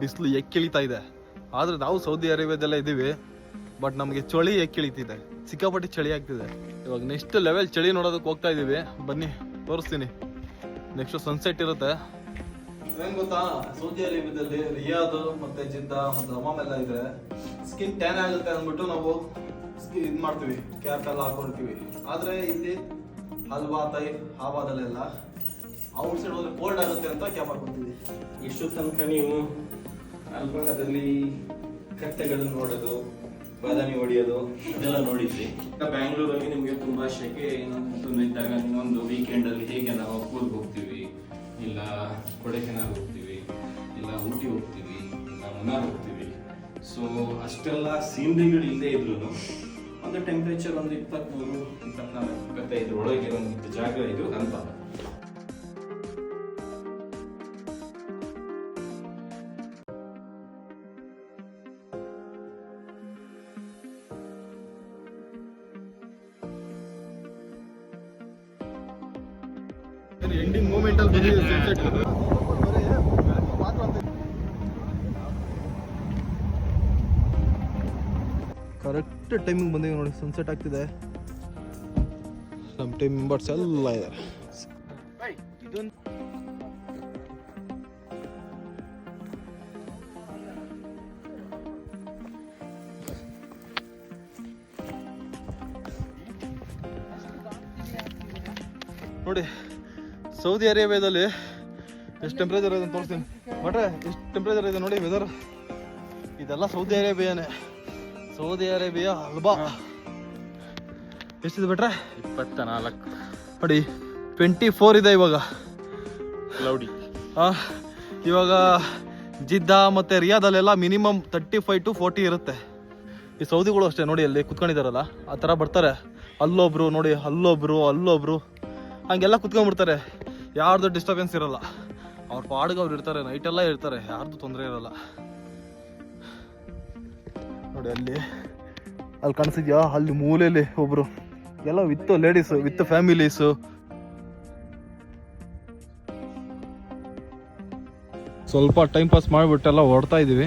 ಬಿಸಿಲು ಎಕ್ಕಿಳಿತಾ ಇದೆ. ಆದ್ರೆ ನಾವು ಸೌದಿ ಅರೇಬಿಯಾದಲ್ಲೇ ಇದ್ದೀವಿ. ಬಟ್ ನಮಗೆ ಚಳಿ ಎಕ್ಕಿಳಿತಿದೆ. ಸಿಕ್ಕಾಪಟ್ಟೆ ಚಳಿ ಆಗ್ತಿದೆ. ಇವಾಗ ನೆಕ್ಸ್ಟ್ ಲೆವೆಲ್ ಚಳಿ ನೋಡೋದಕ್ಕೆ ಹೋಗ್ತಾ ಇದೀವಿ ಬನ್ನಿ, ತೋರಿಸ್ತೀನಿ. ನೆಕ್ಸ್ಟ್ ಸನ್ಸೆಟ್ ಇರುತ್ತೆ. ಏನ್ ಗೊತ್ತಾ? ಸೌದಿ ಅರೇಬಿಯಾದಲ್ಲಿ ರಿಯಾದ್ ಮತ್ತೆ ಜಿದ್ದ ಮತ್ತೆ ಅಮಾಮ್ ಎಲ್ಲ ಇದೆ ಸ್ಕಿನ್ ಟ್ಯಾನ್ ಆಗುತ್ತೆ ಅಂದ್ಬಿಟ್ಟು ನಾವು ಇದು ಮಾಡ್ತೀವಿ. ಕ್ಯಾಪ್ ಎಲ್ಲ ಹಾಕೊಳ್ತೀವಿ ಆದ್ರೆ ಇಲ್ಲಿ ಹಲ್ವಾ ತೈ ಹಾವಾದಲ್ಲೆಲ್ಲ ಔಟ್ ಸೈಡ್ ಹೋದ್ರೆ ಕೋಲ್ಡ್ ಆಗುತ್ತೆ ಅಂತ ಕ್ಯಾಪ್ ಹಾಕೊಳ್ತೀವಿ ಇಷ್ಟು ತನಕ ನೀವು ಅಲ್ಬಾದಲ್ಲಿ ಕತ್ತೆಗಳನ್ನು ನೋಡೋದು ಬಾದಾಮಿ ಹೊಡೆಯೋದು ಇದೆಲ್ಲ ನೋಡಿದ್ರಿ? ಬ್ಯಾಂಗ್ಳೂರಲ್ಲಿ ನಿಮಗೆ ತುಂಬಾ ಶೆಕೆ ಏನಾದ್ರು ಇದ್ದಾಗ ಇನ್ನೊಂದು ವೀಕೆಂಡ್ ಅಲ್ಲಿ ಹೇಗೆ ನಾವು ಕೂರ್ಗ್ ಹೋಗ್ತೀವಿ ಇಲ್ಲ ಕೊಡೈಕೆನಾಲ್ ಹೋಗ್ತೀವಿ ಇಲ್ಲ ಊಟಿ ಹೋಗ್ತೀವಿ ಇಲ್ಲ ಮುನ್ನಾರ್ ಹೋಗ್ತೀವಿ. ಸೊ ಅಷ್ಟೆಲ್ಲ ಸೀನ್ರಿಗಳು ಇಲ್ಲದೆ ಇದ್ರು ಒಂದು ಟೆಂಪ್ರೇಚರ್ ಒಂದು ಇಪ್ಪತ್ತ್ಮೂರು ಇಪ್ಪತ್ನಾಲ್ಕು ಇಪ್ಪತ್ತೈದು ಒಳಗೆ ಒಂದು ಜಾಗ ಇದು ಅಂತ. ಎಂಡಿಂಗ್ ಮೂಮೆಂಟ್ ಅಲ್ಲಿ ಬಂದಿದೆ ಸನ್ಸೆಟ್ ಕರೆಕ್ಟ್ ಟೈಮಿಂಗ್ ಬಂದಿದೆ ನೋಡಿ ಸನ್ಸೆಟ್ ಆಗ್ತಿದೆ. ನಮ್ಮ ಟೈಮ್ ಮೆಂಬರ್ಸ್ ಎಲ್ಲ ಇದ್ದಾರೆ ನೋಡಿ ಸೌದಿ ಅರೇಬಿಯಾದಲ್ಲಿ ಎಷ್ಟು ಟೆಂಪ್ರೇಚರ್ ಇದೆ ಅಂತ ತೋರಿಸ್ತೀನಿ. ಬಟ್ರೆ ಎಷ್ಟು ಟೆಂಪ್ರೇಚರ್ ಇದೆ ನೋಡಿ ವೆದರ್ ಇದೆಲ್ಲ ಸೌದಿ ಅರೇಬಿಯಾನೇ ಸೌದಿ ಅರೇಬಿಯಾ ಅಲ್ಬಾ? ಎಷ್ಟಿದೆ ಬಿಟ್ರೆ? ಇಪ್ಪತ್ತ ನಾಲ್ಕು ನೋಡಿ ಟ್ವೆಂಟಿ ಫೋರ್ ಇದೆ ಇವಾಗ. ಕ್ಲೌಡಿ ಆ, ಇವಾಗ ಜಿದ್ದಾ ಮತ್ತು ರಿಯಾದಲ್ಲೆಲ್ಲ minimum thirty five to forty ಇರುತ್ತೆ. ಈ ಸೌದಿಗಳು ಅಷ್ಟೇ ನೋಡಿ ಅಲ್ಲಿ ಕುತ್ಕೊಂಡಿದ್ದಾರಲ್ಲ ಆ ಥರ ಬರ್ತಾರೆ. ಅಲ್ಲೊಬ್ರು ನೋಡಿ ಅಲ್ಲೊಬ್ರು ಅಲ್ಲೊಬ್ರು. ಹಂಗೆಲ್ಲ ಕುತ್ಕೊಂಡ್ಬಿಡ್ತಾರೆ. ಯಾರ್ದು ಡಿಸ್ಟರ್ಬೆನ್ಸ್ ಇರಲ್ಲ. ಅವ್ರ ಪಾಡಿಗೆ ಅವ್ರು ಇರ್ತಾರೆ ನೈಟೆಲ್ಲ ಇರ್ತಾರೆ ಯಾರ್ದು ತೊಂದರೆ ಇರಲ್ಲ. ನೋಡಿ ಅಲ್ಲಿ ಅಲ್ಲಿ ಕಾಣಿಸಿದ್ಯಾ? ಅಲ್ಲಿ ಮೂಲೆಯಲ್ಲಿ ಒಬ್ರು. ಎಲ್ಲ ವಿತ್ ಲೇಡೀಸ್ ವಿತ್ ಫ್ಯಾಮಿಲೀಸು ಸ್ವಲ್ಪ ಟೈಮ್ ಪಾಸ್ ಮಾಡಿಬಿಟ್ಟೆಲ್ಲ ಓಡ್ತಾ ಇದ್ದೀವಿ